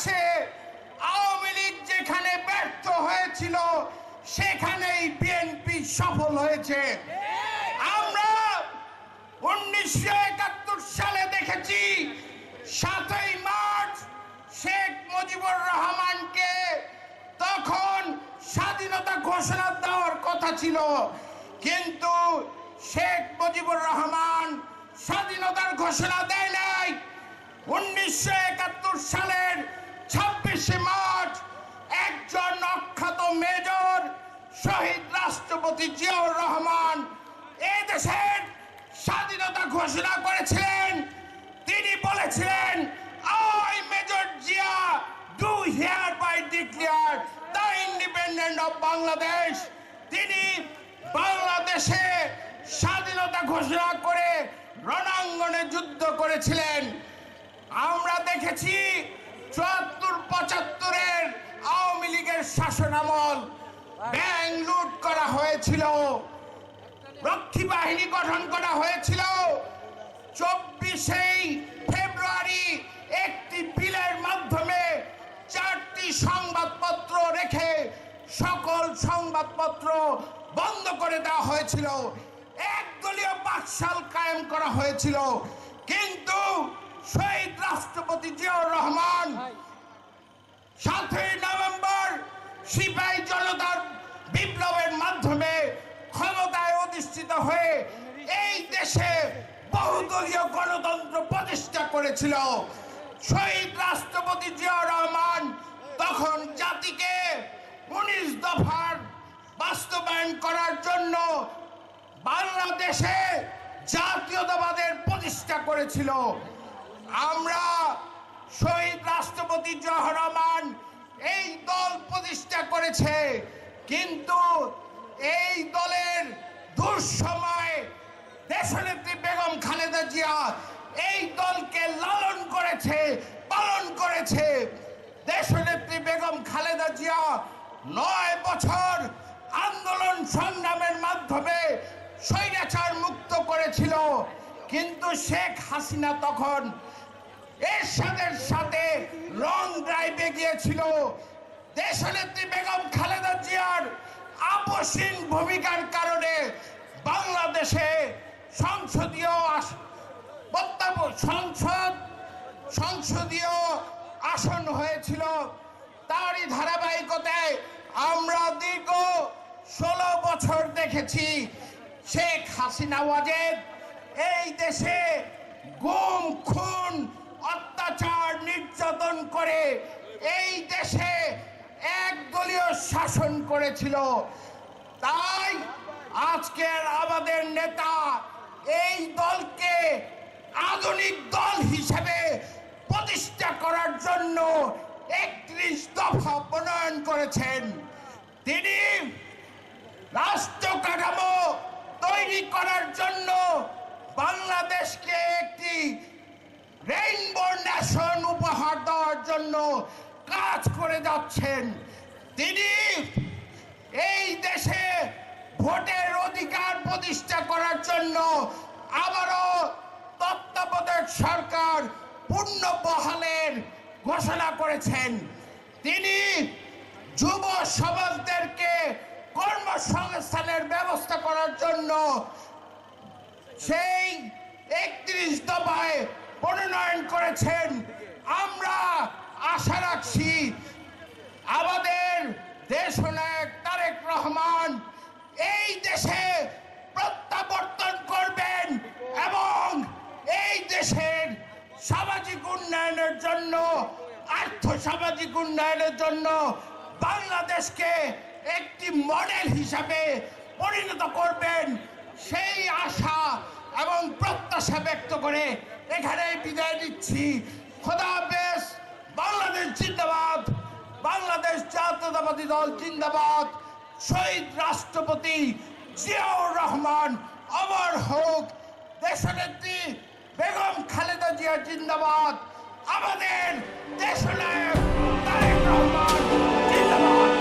ইতিহাসে আওয়ামী লীগ যেখানে ব্যর্থ হয়েছিল, সেখানেই বিএনপি সফল হয়েছে। আমরা উনিশশো একাত্তর সালে দেখেছি, সাতই মার্চ শেখ মুজিবুর রহমানকে তখন স্বাধীনতা ঘোষণা দেওয়ার কথা ছিল। কিন্তু শেখ মুজিবুর রহমান স্বাধীনতার ঘোষণা দেয় নাই। উনিশশো একাত্তর সালের ছাব্বিশে মার্চ একজন অখ্যাত মেজর শহীদ রাষ্ট্রপতি জিয়াউর রহমান এই দেশের স্বাধীনতা ঘোষণা করেছিলেন। তিনি বলেছিলেন I Major Zia do hereby declare the independent of Bangladesh তিনি বাংলাদেশে স্বাধীনতা ঘোষণা করে রণাঙ্গনে যুদ্ধ করেছিলেন। আমরা দেখেছি চুয়াত্তর, পঁচাত্তরের আওয়ামী লীগের শাসনামল ব্যাংক লুট করা হয়েছিল। রক্ষী বাহিনী গঠন করা হয়েছিল। চব্বিশেই ফেব্রুয়ারি একটি বিলের মাধ্যমে চারটি সংবাদপত্র রেখে সকল সংবাদপত্র বন্ধ করে দেওয়া হয়েছিল। একদলীয় বাকশাল কায়েম করা হয়েছিল। কিন্তু শহীদ রাষ্ট্রপতি জিয়াউর রহমান সাতই নভেম্বর সিপাহী জনতার বিপ্লবের মাধ্যমে ক্ষমতায় অধিষ্ঠিত হয়ে এই দেশে বহুদলীয় গণতন্ত্র প্রতিষ্ঠা করেছিল। শহীদ রাষ্ট্রপতি জিয়াউর রহমান তখন জাতিকে উনিশ দফার বাস্তবায়ন করার জন্য বাংলাদেশে জাতীয়তাবাদের প্রতিষ্ঠা করেছিল। আমরা শহীদ রাষ্ট্রপতি জিয়াউর রহমান এই দল প্রতিষ্ঠা করেছে, কিন্তু এই দলের দুঃসময় দেশনেত্রী বেগম খালেদা জিয়া এই দলকে লালন করেছে, পালন করেছে। দেশনেত্রী বেগম খালেদা জিয়া নয় বছর আন্দোলন সংগ্রামের মাধ্যমে স্বৈরাচার মুক্ত করেছিল, কিন্তু শেখ হাসিনা তখন এরশাদের সাথে লং ড্রাইভে গিয়েছিল। দেশনেত্রী বেগম খালেদা জিয়ার আপসীন ভূমিকার কারণে বাংলাদেশে সংসদীয় সংসদ, সংসদীয় আসন হয়েছিল। তারই ধারাবাহিকতায় আমরা দীর্ঘ ষোলো বছর দেখেছি শেখ হাসিনা ওয়াজেদ। এই দেশে গুম, খুন অত্যাচার নির্যাতন করে এই দেশে একদলীয় শাসন করেছিল। তাই আজকের আমাদের নেতা এই দলকে আধুনিক দল হিসেবে প্রতিষ্ঠা করার জন্য একত্রিশ দফা প্রণয়ন করেছেন। তিনি রাষ্ট্র কাঠামো তৈরি করার জন্য বাংলাদেশকে একটি রেইনবো ন্যাশন উপহার দেওয়ার জন্য কাজ করে যাচ্ছেন। তিনি এই দেশে ভোটের অধিকার প্রতিষ্ঠা করার জন্য আবারও তত্ত্বাবধায়ক সরকার পূর্ণ বহালের ঘোষণা করেছেন। তিনি যুব সমাজদেরকে কর্মসংস্থানের ব্যবস্থা করার জন্য সেই একত্রিশ দফায় মনোনয়ন করেছেন। আমরা আশা রাখছি আমাদের দেশ দেশনায়ক তারেক রহমান এই দেশে প্রত্যাবর্তন করবেন এবং এই দেশের সামাজিক উন্নয়নের জন্য আর্থ সামাজিক উন্নয়নের জন্য বাংলাদেশকে একটি মডেল হিসাবে পরিণত করবেন। সেই আশা এবং প্রত্যাশা ব্যক্ত করে এখানে বিদায় দিচ্ছি খোদা হাফেজ, বাংলাদেশ জিন্দাবাদ। বাংলাদেশ জাতীয়তাবাদী দল জিন্দাবাদ। শহীদ রাষ্ট্রপতি জিয়াউর রহমান অমর হোক। দেশনেত্রী বেগম খালেদা জিয়া জিন্দাবাদ। আমাদের দেশনায়ক তারেক রহমান জিন্দাবাদ।